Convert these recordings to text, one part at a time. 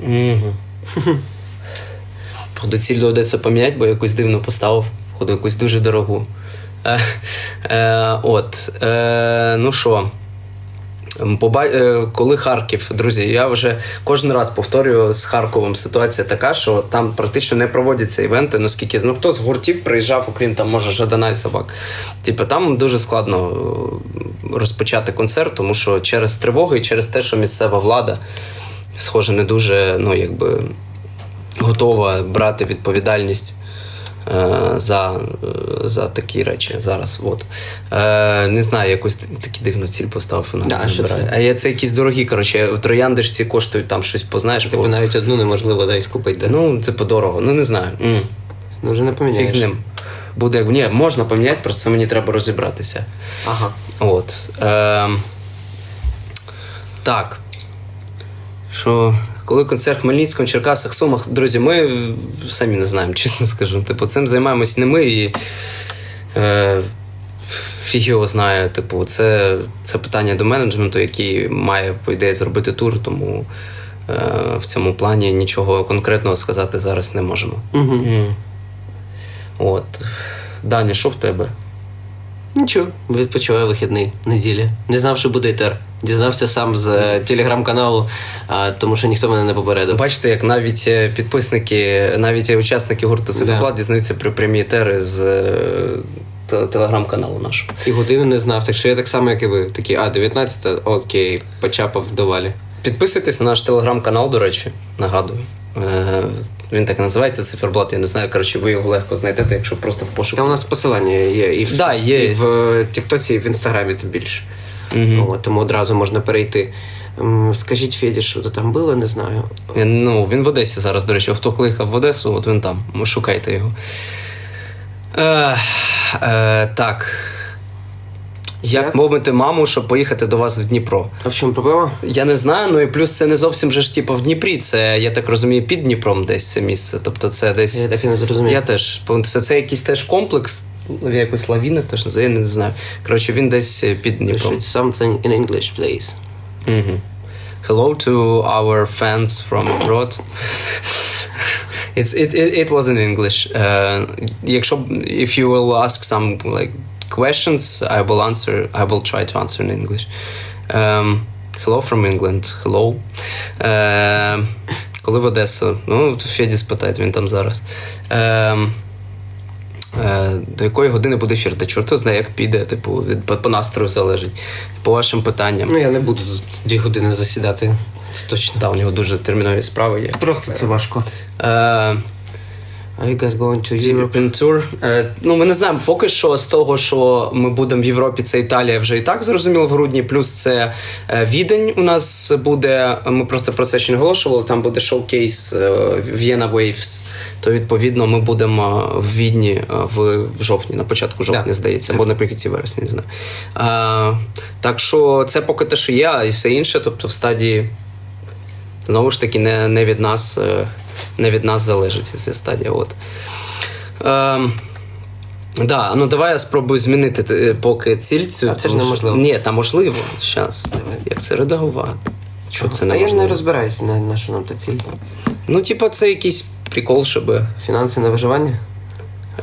Угу. Походу, ціль доведеться поміняти, бо якусь дивно поставив, походу, якусь дуже дорогу. Е, е, от. Е, ну що. Е, Коли Харків, друзі, я вже кожен раз повторюю з Харковом ситуація така, що там практично не проводяться івенти, наскільки ну хто з гуртів приїжджав, окрім там, може, Жадана і собак. Типу, там дуже складно е, розпочати концерт, тому що через тривоги і через те, що місцева влада, схоже, не дуже ну, якби, готова брати відповідальність. е, За, е, за такі речі зараз. От. Е, не знаю, якусь такі дивну ціль поставив. вона Да, що це? А є це якісь дорогі, коротше, трояндишці коштують там щось познаєш. Типу по... навіть одну неможливо навіть купити. Да? Ну, типу, дорого. Ну, не знаю. М. Ну вже не поміняєш. з ним. Буде, як- ні, можна поміняти, просто мені треба розібратися. Ага. От. Е, так. Що, коли концерт в Хмельницькому, Черкасах, Сумах, друзі, ми самі не знаємо, чесно скажу. Типу, цим займаємось не ми і. Е, Фіг його знає, типу, це, це питання до менеджменту, який має, по ідеї, зробити тур, тому е, в цьому плані нічого конкретного сказати зараз не можемо. Угу. От. Даня, що в тебе? Нічого, відпочиваю вихідний неділі. Не знав, що буде етер. Дізнався сам з е, телеграм-каналу, а, тому що ніхто мене не попередив. Бачите, як навіть е, підписники, навіть е, учасники гурту Циферблат дізнаються про прямі етери з е, те- телеграм-каналу нашого. І годину не знав, так що я так само, як і ви. Такий, а, 19, окей, почапав до валі. Підписуйтесь на наш телеграм-канал, до речі, нагадую. Е, Він так називається Циферблат. Я не знаю, коротше, ви його легко знайдете, якщо просто в пошуку. Там у нас посилання є і в, Да, є. і в е, Тіктоці, і в Інстаграмі тим більше. Мгм. От, тому одразу можна перейти. Скажіть Феді, що то там було, не знаю. Він, ну, він в Одесі зараз, до речі. Хто кликав в Одесу, от він там. Шукайте його. Е, е, так. Як мовити маму, щоб поїхати до вас в Дніпро? А в чому проблема? Я не знаю, ну і плюс це не зовсім же ж типу в Дніпрі. Це, я так розумію, під Дніпром десь це місце. Тобто це десь. Я так і не зрозумів. Я теж. Це, це якийсь теж комплекс, якось лавіна, теж називаю, я не знаю. Коротше, він десь е, під Дніпром. Пишуть something in English, please. Угу. Hello to our fans from abroad. It's, it, it, it was in English. Uh, якщо if you will ask some like questions, I will answer. I will try to answer in English. Um, hello from England. Hello. Uh, коли в Одесу? Ну, Феді спитають, він там зараз. Um, Е, До якої години буде ефір? Та чорто знає, як піде, типу, від по, по настрою залежить. По вашим питанням. Ну, я не буду тут дві години засідати. Це точно. Та, у нього дуже термінові справи є. Трохи це важко. Е, Are you guys going to Europe? European Tour. Е, ну, ми не знаємо, поки що з того, що ми будемо в Європі, це Італія вже і так зрозуміло в грудні. Плюс це е, Відень у нас буде. Ми просто про це ще не оголошували. Там буде шоу-кейс е, Vienna Waves. То відповідно ми будемо в Відні е, в, в жовтні, на початку жовтня, Да. здається, або наприкінці вересня, не знаю. Е, так що це поки те, що є, а і все інше, тобто в стадії знову ж таки не, не від нас. е, Не від нас залежить ця стадія. От. Ем, да, ну давай я спробую змінити е, поки ціль цю. А це ж неможливо. Ні, та можливо. Щас. Як це редагувати? Що це а я ж не розбираюся на, на що нам та ціль. Ну, типа, це якийсь прикол, щоб Фінанси на виживання?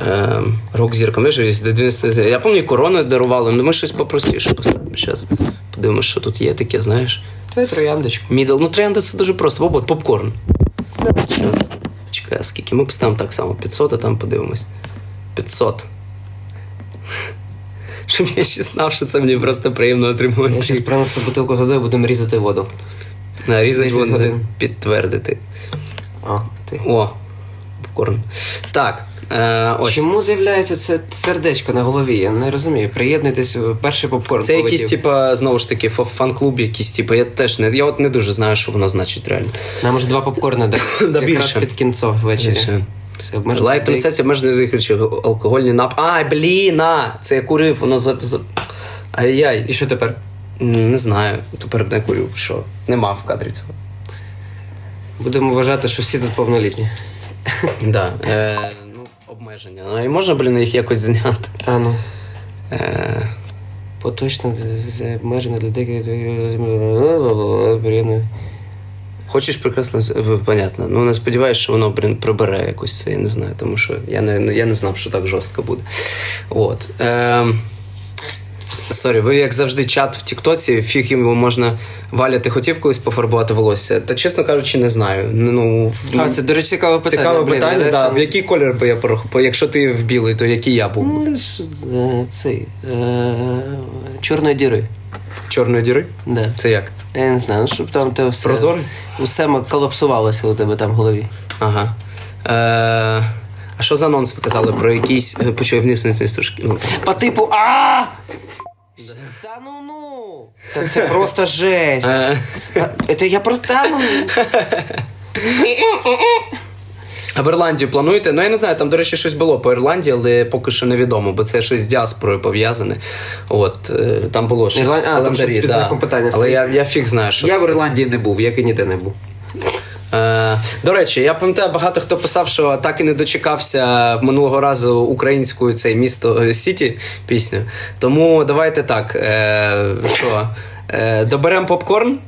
ем, рок зірком. Знаєш, до 90 Я пам'ятаю, корону дарували, ну ми щось попростіше поставимо. Зараз подивимося, що тут є таке, знаєш. Твоя трояндочка. Мідл. Ну, тренди це дуже просто. Бо, от, попкорн. Щас. Чекай, скільки? Ми поставимо так само 500, а там подивимось. 500. Щоб я ще знав, що це мені просто приємно Я отримувати. зараз принесу бутилку з водою, будемо різати воду. Нарізати 10 воно, годин. підтвердити. А, ти. О, попкорн. Так. Е, ось. Чому з'являється це сердечко на голові? Я не розумію. Приєднуйтесь, перший попкорн. Це полетів. якийсь, типа, знову ж таки, фан-клуб, якийсь, типа, я теж не. Я от не дуже знаю, що воно значить реально. Нам уже два попкорни дали. Якраз під кінцо ввечері. Більше. Все, обмежено. Лайк трансляція обмежений виключив алкогольні нап. Ай, блін, а! Це я курив, воно за. за... Ай-яй. І що тепер? Не знаю. Тепер не курю, що нема в кадрі цього. Будемо вважати, що всі тут повнолітні. Да. Е, обмеження. Ну і можна, блін, їх якось зняти. А ну. Е, Поточно з- з- для деяких приємно. Хочеш прекрасно, понятно. Ну, не сподіваюся, що воно блін, прибере якось це, я не знаю, тому що я не, ну, я не знав, що так жорстко буде. От. Ем, Сорі, ви як завжди чат в Тіктоці, фіг йому можна Валя, ти хотів колись пофарбувати волосся? Та чесно кажучи, не знаю. Ну, А, це, до речі, цікаве питання. цікаве Блін, питання. Да. В який колір би я порахував? Якщо ти в білий, то який я був? Ну, е, Цей. е, Чорної діри. Чорної діри? Да. Це як? Я не знаю, ну, щоб там те все. Прозорий? Усе колапсувалося у тебе там в голові. Ага. Е, а що за анонс ви казали про якийсь. е, вниз на цей трошки. Ну, По типу а Та ну ну! Та це просто жесть. Е. Це я просто. Ну. А в Ірландію плануєте? Ну я не знаю, там, до речі, щось було по Ірландії, але поки що невідомо, бо це щось з діаспорою пов'язане. От е, там було щось. Ірланд- в а, там календарі, щось під знаком питання Але стоїть. я, я фіг знаю, що Я це. в Ірландії не був, як і ніде не був. Е, до речі, я пам'ятаю, багато хто писав, що так і не дочекався минулого разу українською цей місто е, Сіті пісню. Тому давайте так. Е, що? Доберемо попкорн.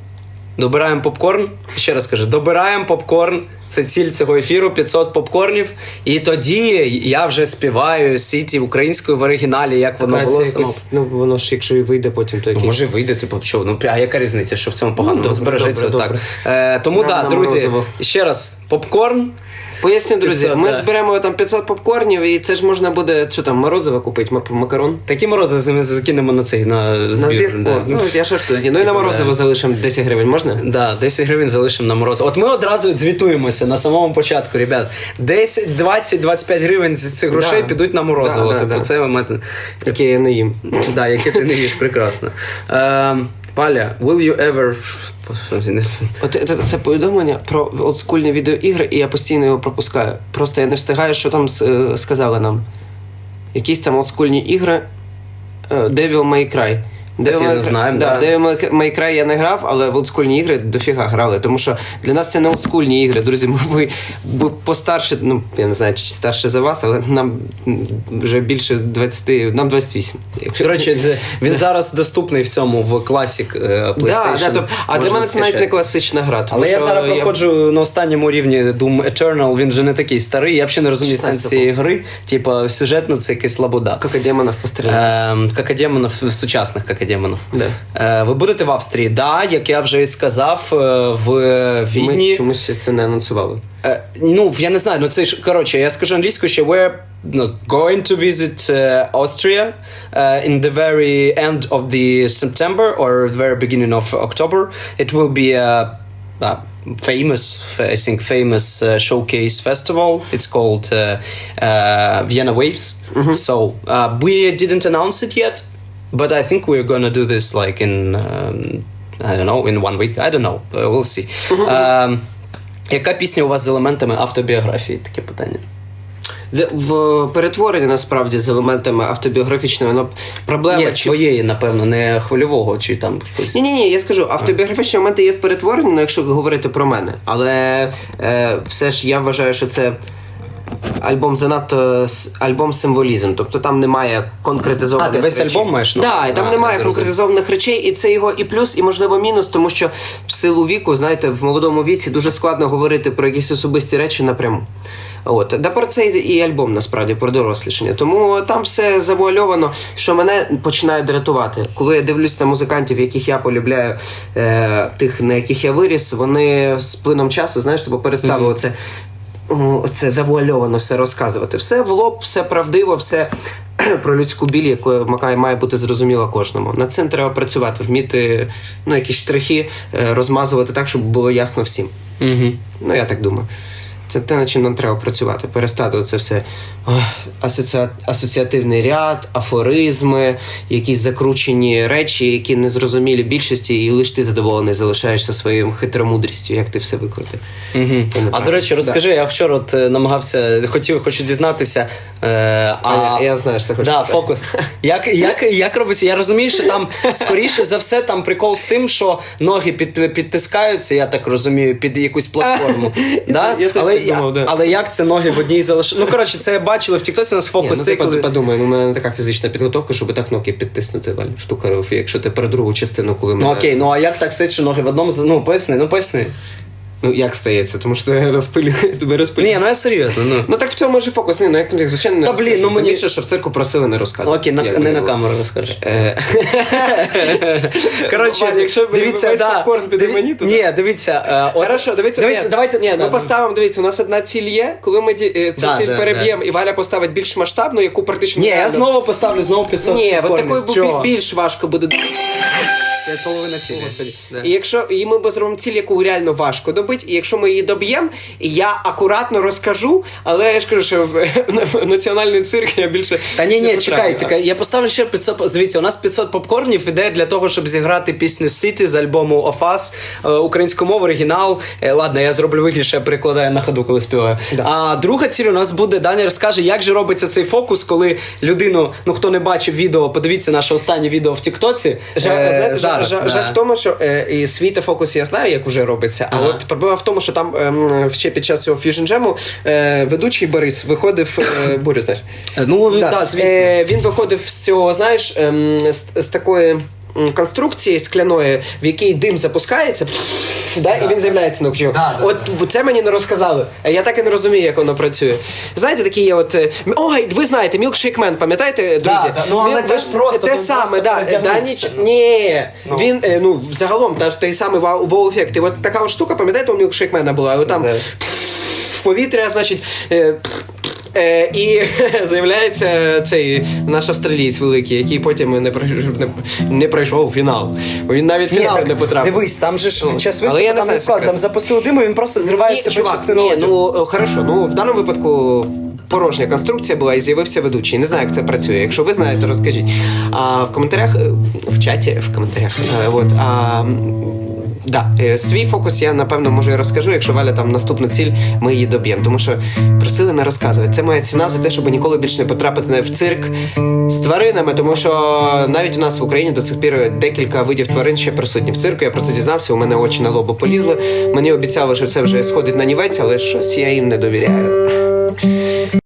Добираємо попкорн. Ще раз кажу, добираємо попкорн. Це ціль цього ефіру 500 попкорнів. І тоді я вже співаю Сіті українською в оригіналі, як воно було само. якось, ну, воно ж, якщо і вийде потім, то Ну, може вийде, типу, що? Ну, а яка різниця, що в цьому погано? Ну, Збережеться добре, добре. Е, тому так, да, друзі, морозиво. ще раз, попкорн. Поясню, друзі, 500, ми да. зберемо там 500 попкорнів, і це ж можна буде, що там, морозиво купити, мак- макарон. Такі морози ми закинемо на цей на збір. На збір? Да. О, ну, я жартую. Ну і на Типу, морозиво да. залишимо 10 гривень, можна? Да, 10 гривень залишимо на мороз. От ми одразу звітуємося на самому початку, ребят. 10, 20, 25 гривень з цих грошей Да. підуть на морозиво. Да, да, типу, да. це ми... Яке я не їм. Да, яке ти не їш, прекрасно. Е, Паля, will you ever... От це, це повідомлення про олдскульні відеоігри, і я постійно його пропускаю. Просто я не встигаю, що там е, сказали нам. Якісь там олдскульні ігри. е, Devil May Cry. Я May не Cry- да, да. May Cry я не грав, але в олдскульні ігри дофіга грали. Тому що для нас це не олдскульні ігри, друзі. Ми, ми, ми постарше, ну я не знаю, чи старше за вас, але нам вже більше 20, нам 28. До речі, він зараз доступний в цьому в класік е, PlayStation. Да, да, то, а для мене це навіть не класична гра. тому Але я що зараз проходжу на останньому рівні Doom Eternal, він вже не такий старий. Я взагалі не розумію сенс 16-го. цієї гри. Типа, сюжетно це якась лабуда. Как демонов постріляти. Ем, Какадемонов, сучасних какадемонов. Да. Е, ви будете в Австрії? Да, як я вже і сказав, е, в Ми Відні. чомусь це не анонсували. Е, ну, я не знаю, ну це ж коротше, я скажу англійською, що we're ну, going to visit uh, Austria uh, in the very end of the September or the very beginning of October. It will be a, a famous, I think, famous uh, showcase festival. It's called uh, uh, Vienna Waves. So uh, we didn't announce it yet, but I think we're gonna do this like in. Um, I don't know, in one week. I don't know. Uh, we'll see. Um, яка пісня у вас з елементами автобіографії? Таке питання. В перетворенні насправді з елементами автобіографічними, ну, проблема. Ні, чи- своєї, напевно, не хвильового чи там щось. Ні, ні, ні, я скажу, автобіографічні моменти є в перетворенні, ну, якщо говорити про мене. Але е, все ж я вважаю, що це альбом занадто с- альбом символізм. Тобто там немає конкретизованих А, ти весь речей. альбом маєш на Да, і там А, немає я зрозумів. конкретизованих речей, і це його і плюс, і можливо мінус, тому що в силу віку, знаєте, в молодому віці дуже складно говорити про якісь особисті речі напряму. От, да про це і альбом насправді про дорослішання. Тому там все завуальовано, що мене починає дратувати. Коли я дивлюсь на музикантів, яких я полюбляю, е, тих, на яких я виріс, вони з плином часу, знаєш, тобі перестали оце, це завуальовано все розказувати. Все в лоб, все правдиво, все. Про людську біль, якою має, має бути зрозуміла кожному. Над цим треба працювати, вміти ну, якісь штрихи е, розмазувати так, щоб було ясно всім. Угу. Ну, я так думаю. Це те, над чим нам треба працювати. Перестати це все асоціа... асоціативний ряд, афоризми, якісь закручені речі, які не зрозумілі більшості, і лише ти задоволений залишаєшся своїм хитромудрістю, як ти все викрутив. Угу. А до речі, розкажи, я вчора от е, намагався, хотів, хочу дізнатися. Е, А, я, я знаю, що. Да, фокус. Як, як, як робиться? Я розумію, що там скоріше за все там прикол з тим, що ноги під, підтискаються, я так розумію, під якусь платформу. да? я теж але, так думав, да. але як це ноги в одній залишили? Ну, коротше, це бачили в Тіктоці у нас Ні, фокус. ну, цей, ти коли... подумай, ну, у мене така фізична підготовка, щоб так ноги підтиснути Валь, в ту коreografію, якщо ти про другу частину, коли Ну мене... окей, ну а як так стається, що ноги в одному ну поясни, ну поясни. Ну, як стається, тому що ти розпилює, тебе розпилює. Ні, ну я серйозно. Ну. Ну так в цьому же фокус. Ні, ну як звичайно не Та, блін, ну, мені- більше, що в цирку просили не розказувати. Окей, на, Як не на камеру розкажеш. Е, Коротше, Ваня, якщо дивіться, да, попкорн піде диві- мені, то Ні, дивіться. е, от- Хорошо, дивіться, дивіться, ні, давайте. ні, да. ми поставимо, дивіться, у нас одна ціль є, коли ми е, цю Да, ціль да, переб'ємо, і Валя поставить більш масштабну, яку практично Ні, я знову поставлю знову 500 Ні, от такою більш важко буде. Половина цілі. Да. І якщо і ми б зробимо ціль, яку реально важко добити, і якщо ми її доб'ємо, я акуратно розкажу, але я ж кажу, що в, в національний цирк я більше. Та ні, ні, потраплю. чекай, чекай. Я поставлю ще 500. по- Дивіться, у нас 500 попкорнів іде для того, щоб зіграти пісню City з альбому Офас, е, українську мову, оригінал. Е, Ладно, я зроблю вигляд, що я перекладаю на ходу, коли співаю. Да. А друга ціль у нас буде Даня розкаже, як же робиться цей фокус, коли людину, ну хто не бачив відео, подивіться наше останнє відео в Тіктоці. Е, зараз, жа, да. в тому, що е, і свій фокус я знаю, як вже робиться. А Ага. от проблема в тому, що там ем, ще під час цього Fusion Jam е, ведучий Борис виходив. Е, Борис, знаєш? Ну, Да. да, звісно. Е, він виходив з цього, знаєш, ем, з, з такої. Конструкції скляної, в якій дим запускається, да, і він з'являється на да, от це мені не розказали. Е, Я так і не розумію, як воно працює. Знаєте, такі є от. е, Ой, ви знаєте, Man, пам'ятаєте, друзі? да. Ну, але теж просто, те саме, просто да, да, ніч- ні, Ну. він е, ну загалом та той самий вау- вау-ефект. І от така от штука, пам'ятаєте, у Milkshake була, там в повітря, значить. Е, Е, і з'являється цей наш австралієць великий, який потім не пройшов, не, не пройшов фінал. Він навіть в Ні, фінал так не потрапив. Дивись, там же ж Ну, час виступу я не там не склад, там запустили диму, він просто зриває Ні, себе чувак, частину ні, ну хорошо. Ну в даному випадку порожня конструкція була і з'явився ведучий. Не знаю, як це працює. Якщо ви знаєте, розкажіть. А в коментарях, е, в чаті, в коментарях. е, От, а, Да, е, свій фокус я напевно може і розкажу. Якщо Валя там наступна ціль, ми її доб'ємо. Тому що просили не розказувати. Це моя ціна за те, щоб ніколи більше не потрапити в цирк з тваринами, тому що навіть у нас в Україні до цих пір декілька видів тварин ще присутні в цирку. Я про це дізнався. У мене очі на лобу полізли. Мені обіцяли, що це вже сходить на нівець, але щось я їм не довіряю.